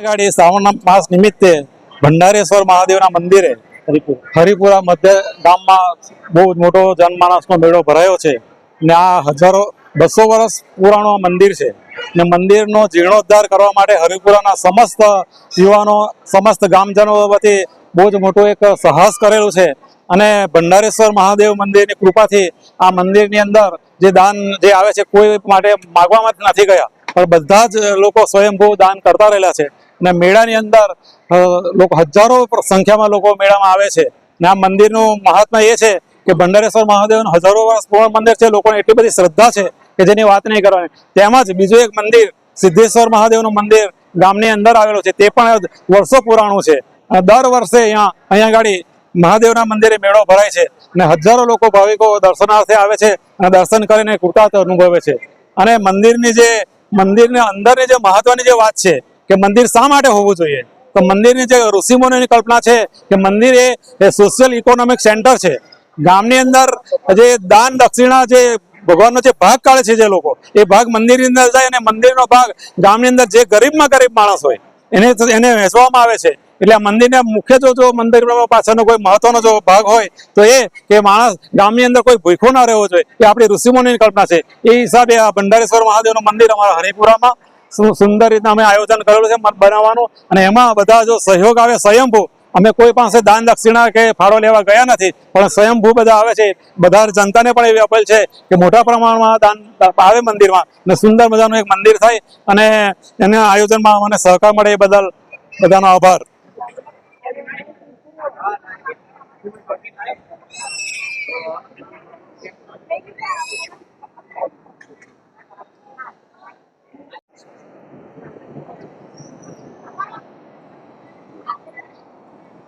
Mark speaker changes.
Speaker 1: ગાડી શ્રાવણ માસ નિમિત્તે ભંડારેશ્વર મહાદેવના મંદિરે હરિપુરા. મધ્ય ગામમાં બહુ જ મોટો જનમાનસનો મેળો ભરાયો છે ને આ હજારો બસો વર્ષ પુરાણું આ મંદિર છે. ને મંદિરનો જીર્ણોદ્ધાર કરવા માટે હરિપુરાના સમસ્ત યુવાનો સમસ્ત ગામજનો વતી બહુ જ મોટો એક સાહસ કરેલું છે. અને ભંડારેશ્વર મહાદેવ મંદિરની કૃપાથી આ મંદિરની અંદર જે દાન જે આવે છે કોઈ માટે માગવામાં જ નથી ગયા. પણ બધા જ લોકો સ્વયંભૂ દાન કરતા રહેલા છે. અને મેળાની અંદર લોકો હજારો સંખ્યામાં લોકો મેળામાં આવે છે. ને આ મંદિરનું મહાત્મા એ છે કે ભંડારેશ્વર મહાદેવનું હજારો વર્ષ પૂર્ણ મંદિર છે, લોકોને એટલી બધી શ્રદ્ધા છે કે જેની વાત નહીં કરવાની. તેમજ બીજું એક મંદિર, સિદ્ધેશ્વર મહાદેવનું મંદિર ગામની અંદર આવેલું છે. તે પણ વર્ષો પુરાણું છે. દર વર્ષે અહીંયા અહીંયા ગાડી મહાદેવના મંદિરે મેળો ભરાય છે. અને હજારો લોકો ભાવિકો દર્શનાર્થે આવે છે અને દર્શન કરીને કૃતાર્થ અનુભવે છે. અને મંદિરની જે, મંદિરની અંદરની જે મહત્વની જે વાત છે કે મંદિર શા માટે હોવું જોઈએ? તો મંદિરની જે ઋષિમુનિની કલ્પના છે કે મંદિર એ સોશિયલ ઇકોનોમિક સેન્ટર છે. ગામની અંદર જે દાન દક્ષિણા જે ભગવાનનો જે ભાગ કાઢે છે જે લોકો, એ ભાગ મંદિરની અંદર જાય અને મંદિરનો ભાગ ગામની અંદર જે ગરીબમાં ગરીબ માણસ હોય, એને એને વહેંચવામાં આવે છે. એટલે મંદિરને મુખ્ય જો મંદિર પાછળનો કોઈ મહત્વનો જો ભાગ હોય, તો એ કે માણસ ગામની અંદર કોઈ ભૂખો ના રહેવો જોઈએ. એ આપણી ઋષિમુનિની કલ્પના છે. એ હિસાબે આ ભંડારેશ્વર મહાદેવનું મંદિર અમારા હરિપુરામાં સુંદર રીતના અમે આયોજન કરેલું છે બનાવવાનું. અને એમાં બધા જો સહયોગ આવે, સ્વયંભૂ. અમે કોઈ પાસે દાન દક્ષિણા કે ફાળો લેવા ગયા નથી, પણ સ્વયંભૂ બધા આવે છે. બધા જનતાને પણ એવી અપીલ છે કે મોટા પ્રમાણમાં દાન આવે મંદિરમાં અને સુંદર મજાનું એક મંદિર થાય અને એના આયોજનમાં મને સહકાર મળે એ બદલ બધાનો આભાર.
Speaker 2: Thank you.